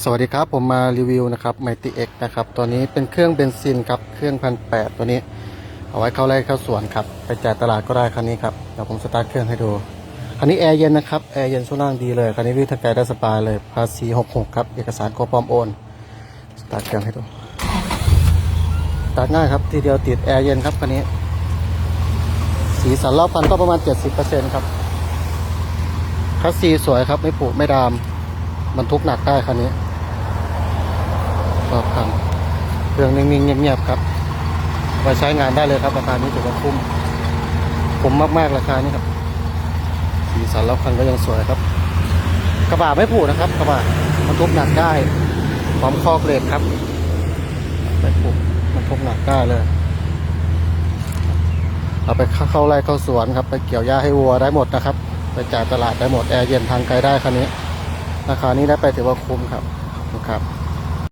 สวัสดีครับผมมารีวิวนะครับ Mighty X นะครับตัวนี้เป็นเครื่องเบนซินครับเครื่องพันแปดตัวนี้ เอาไว้เข้าไร่เข้าสวนครับไปจ่ายตลาดก็ได้คันนี้ครับเดี๋ยวผมสตาร์ทเครื่องให้ดูคันนี้แอร์เย็นนะครับแอร์เย็นช่วงล่างดีเลยคันนี้วิ่งทางไกลได้สบายเลยภาษี66ครับเอกสารครบพร้อมโอนสตาร์ทเครื่องให้ดูสตาร์ทง่ายครับทีเดียวติดแอร์เย็นครับคันนี้ สีสันรอบคันก็ประมาณ70%ครับคัสซีสวยครับไม่ผุไม่ดามบรรทุกหนักได้คันนี้ รอบคันเครื่องนิ่งๆเงียบๆครับไว้ใช้งานได้เลยครับราคานี้ถือว่าคุ้มคุ้มมากๆราคานี้ครับสีสันรอบคันก็ยังสวยครับ กระบะไม่ผุนะครับ กระบะมันทุกหนักได้พร้อมคอกเล็กครับไม่ผุมันทุกหนักได้เลย เอาไปเข้าเข้าไร่เข้าสวนครับ ไปเกี่ยวหญ้าให้วัวได้หมดนะครับ ไปจ่ายตลาดได้หมดแอร์เย็นทางไกลได้คันนี้ราคานี้ได้ไปถือว่าคุ้มครับนะครับ